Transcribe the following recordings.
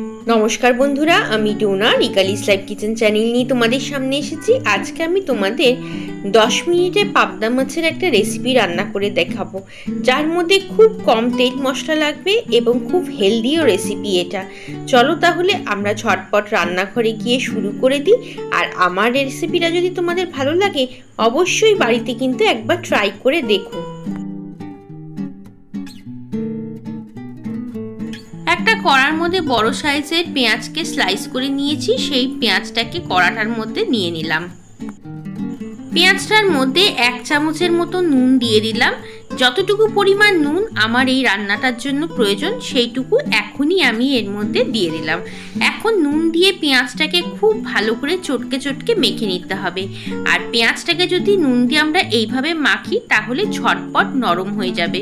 নমস্কার বন্ধুরা, আমি ডোনা রিকালিস লাইভ কিচেন চ্যানেল নিয়ে তোমাদের সামনে এসেছি। আজকে আমি তোমাদের দশ মিনিটে পাবদা মাছের একটা রেসিপি রান্না করে দেখাবো। যার মধ্যে খুব কম তেল মশলা লাগবে এবং খুব হেলদিও রেসিপি এটা। চলো তাহলে আমরা ঝটপট রান্নাঘরে গিয়ে শুরু করে দিই। আর আমার রেসিপিটা যদি তোমাদের ভালো লাগে, অবশ্যই বাড়িতে কিন্তু একবার ট্রাই করে দেখো। কড়ার মধ্যে বড় সাইজের পেঁয়াজকে স্লাইস করে নিয়েছি, সেই পেঁয়াজটাকে কড়াটার মধ্যে নিয়ে নিলাম। পেঁয়াজটার মধ্যে এক চামচের মতো নুন দিয়ে দিলাম। যতটুকু পরিমাণ নুন আমার এই রান্নাটার জন্য প্রয়োজন, সেইটুকু এখনই আমি এর মধ্যে দিয়ে দিলাম। এখন নুন দিয়ে পেঁয়াজটাকে খুব ভালো করে চটকে চটকে মেখে নিতে হবে। আর পেঁয়াজটাকে যদি নুন দিয়ে আমরা এইভাবে মাখি, তাহলে ঝটপট নরম হয়ে যাবে।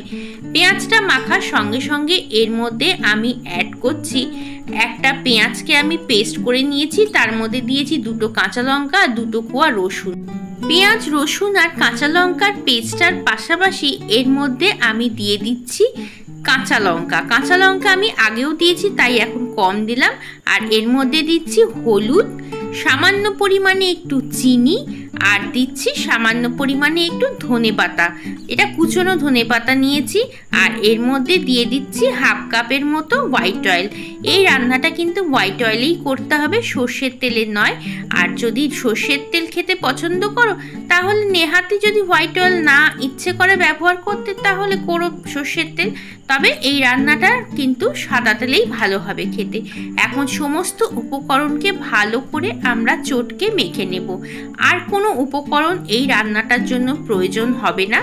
পেঁয়াজটা মাখার সঙ্গে সঙ্গে এর মধ্যে আমি অ্যাড করছি একটা পেঁয়াজকে আমি পেস্ট করে নিয়েছি, তার মধ্যে দিয়েছি দুটো কাঁচা লঙ্কা আর দুটো কোয়া রসুন। পেঁয়াজ, রসুন আর কাঁচা লঙ্কার পেস্টটার পাশাপাশি এর মধ্যে আমি দিয়ে দিচ্ছি কাঁচা লঙ্কা। কাঁচা লঙ্কা আমি আগেও দিয়েছি, তাই এখন কম দিলাম। আর এর মধ্যে দিচ্ছি হলুদ, সামান্য পরিমাণে একটু চিনি আর দিচ্ছি সামান্য পরিমাণে একটু ধনে পাতা। এটা কুচনো ধনে পাতা নিয়েছি আর এর মধ্যে দিয়ে দিচ্ছি হাফ কাপের মতো হোয়াইট অয়েল এই রান্নাটা কিন্তু হোয়াইট অয়েলেই করতে হবে, সর্ষের তেলে নয়। আর যদি সর্ষের তেল খেতে পছন্দ করো, তাহলে নেহাতি যদি হোয়াইট অয়েল না ইচ্ছে করে ব্যবহার করতে, তাহলে করো সর্ষের তেল। তবে এই রান্নাটা কিন্তু সাদা তেলেই ভালো হবে খেতে। এখন সমস্ত উপকরণকে ভালো করে আমরা চটকে মেখে নেব। আর কোনো উপকরণ এই রান্নাটার জন্য প্রয়োজন হবে না।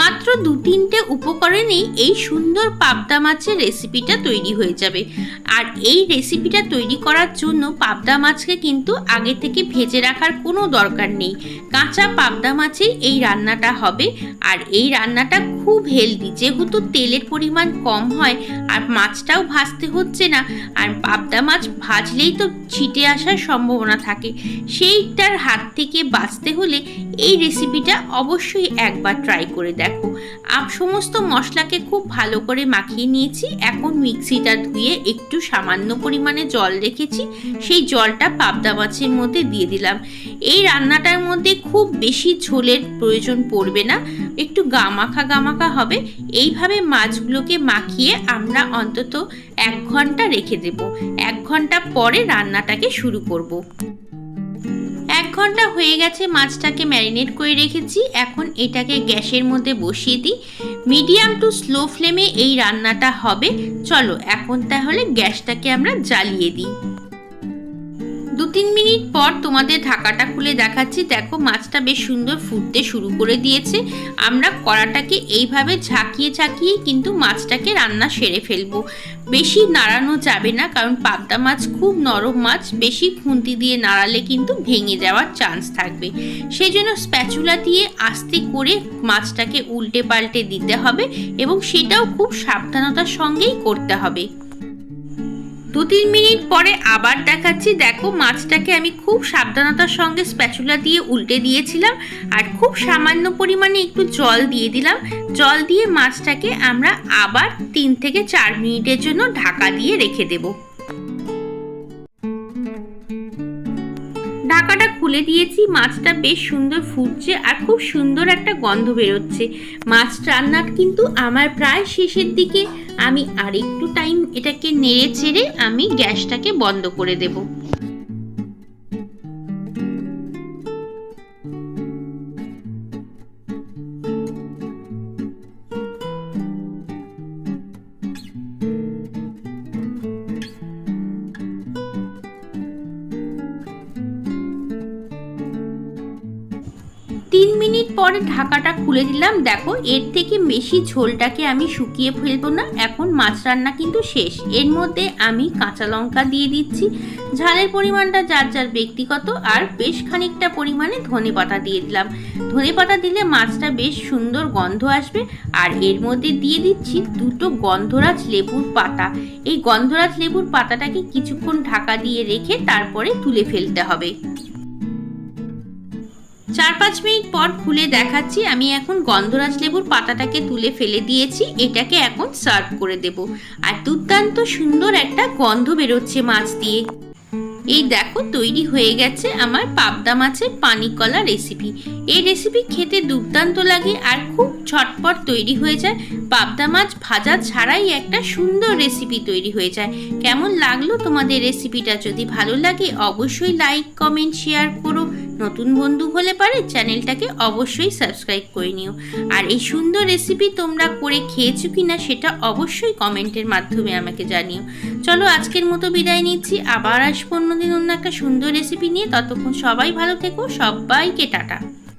মাত্র দু তিনটে উপকরণেই এই সুন্দর পাবদা মাছের রেসিপিটা তৈরি হয়ে যাবে। আর এই রেসিপিটা তৈরি করার জন্য পাবদা মাছকে কিন্তু আগে থেকে ভেজে রাখার কোনো দরকার নেই। কাঁচা পাবদা মাছেই এই রান্নাটা হবে। আর এই রান্নাটা খুব হেলদি যেহেতু তেলের পরিমাণ কম হয় আর মাছটাও ভাজতে হচ্ছে না, আর পাবদা মাছ ভাজলেই তো ছিটে আসার সম্ভাবনা থাকে। সেইটার হাত থেকে বাঁচতে হলে এই রেসিপিটা অবশ্যই একবার ট্রাই করে দেখো। আপ সমস্ত মশলাকে খুব ভালো করে মাখিয়ে নিয়েছি। এখন মিক্সিটা ধুয়ে একটু সামান্য পরিমাণে জল রেখেছি। সেই জলটা পাবদা মাছের মধ্যে দিয়ে দিলাম। এই রান্নাটার মধ্যে খুব বেশি ঝোলের প্রয়োজন পড়বে না, একটু গামাখা গামাখা হবে। এইভাবে মাছগুলোকে মাখিয়ে আমরা অন্তত এক ঘণ্টা রেখে দেব। এক ঘণ্টা পরে রান্নাটাকে শুরু করব। ঘণ্টা হয়ে গেছে মাছটাকে ম্যারিনেট করে রেখেছি। এখন এটাকে গ্যাসের মধ্যে বসিয়ে দিই। মিডিয়াম টু স্লো ফ্লেমে এই রান্নাটা হবে। চলো, এখন তাহলে গ্যাসটাকে আমরা জ্বালিয়ে দিই। তিন মিনিট পর তোমাদের ঢাকাটা খুলে দেখাচ্ছি। দেখো, মাছটা বেশ সুন্দর ফুটতে শুরু করে দিয়েছে। আমরা কড়াটাকে এইভাবে ঝাঁকিয়ে ঝাঁকিয়ে কিন্তু মাছটাকে রান্না সেরে ফেলব। বেশি নাড়ানো যাবে না, কারণ পাবদা মাছ খুব নরম মাছ। বেশি খুন্তি দিয়ে নাড়ালে কিন্তু ভেঙে যাওয়ার চান্স থাকবে। সেই জন্য স্প্যাচুলা দিয়ে আস্তে করে মাছটাকে উল্টে পাল্টে দিতে হবে এবং সেটাও খুব সাবধানতার সঙ্গেই করতে হবে। দু তিন মিনিট পরে আবার দেখাচ্ছি। দেখো, মাছটাকে আমি খুব সাবধানতার সঙ্গে স্প্যাচুলা দিয়ে উল্টে দিয়েছিলাম আর খুব সামান্য পরিমাণে একটু জল দিয়ে দিলাম। জল দিয়ে মাছটাকে আমরা আবার তিন থেকে চার মিনিটের জন্য ঢাকা দিয়ে রেখে দেবো। ঢাকাটা খুলে দিয়েছি, মাছটা বেশ সুন্দর ফুটছে আর খুব সুন্দর একটা গন্ধ বেরোচ্ছে। মাছ রান্নার কিন্তু আমার প্রায় শেষের দিকে। আমি আরেকটু টাইম এটাকে নেড়ে চেড়ে আমি গ্যাসটাকে বন্ধ করে দেবো। পরে ঢাকাটা খুলে দিলাম। দেখো, এর থেকে বেশি ঝোলটাকে আমি শুকিয়ে ফেলব না। এখন মাছ রান্না কিন্তু শেষ। এর মধ্যে আমি কাঁচা লঙ্কা দিয়ে দিচ্ছি। ঝালের পরিমাণটা যার যার ব্যক্তিগত, আর বেশ খানিকটা পরিমাণে ধনে পাতা দিয়ে দিলাম। ধনে পাতা দিলে মাছটা বেশ সুন্দর গন্ধ আসবে। আর এর মধ্যে দিয়ে দিচ্ছি দুটো গন্ধরাজ লেবুর পাতা। এই গন্ধরাজ লেবুর পাতাটাকে কিছুক্ষণ ঢাকা দিয়ে রেখে তারপরে তুলে ফেলতে হবে। চার পাঁচ মিনিট পর খুলে দেখাচ্ছি, আমি এখন গন্ধরাজ লেবুর পাতাটাকে তুলে ফেলে দিয়েছি, এটাকে এখন সার্ভ করে দেব। আর দুর্দান্ত সুন্দর একটা গন্ধ বেরোচ্ছে মাছ দিয়ে। এই দেখো, তৈরি হয়ে গেছে আমার পাবদা মাছের পানি কলা রেসিপি এই রেসিপি খেতে দুর্দান্ত লাগে আর খুব ঝটপট তৈরি হয়ে যায়। পাবদা মাছ ভাজা ছাড়াই একটা সুন্দর রেসিপি তৈরি হয়ে যায়। কেমন লাগল তোমাদের রেসিপিটা যদি ভালো লাগে, অবশ্যই লাইক কমেন্ট শেয়ার করো। নতুন বন্ধু হলে পারে চ্যানেলটাকে অবশ্যই সাবস্ক্রাইব করে নিও। আর এই সুন্দর রেসিপি তোমরা করে খেয়েছো কি না সেটা অবশ্যই কমেন্টের মাধ্যমে আমাকে জানিও। চলো আজকের মতো বিদায় নিচ্ছি। আবার আসব অন্যদিন অন্য একটা সুন্দর রেসিপি নিয়ে। ততক্ষণ সবাই ভালো থেকো। সবাইকে টাটা।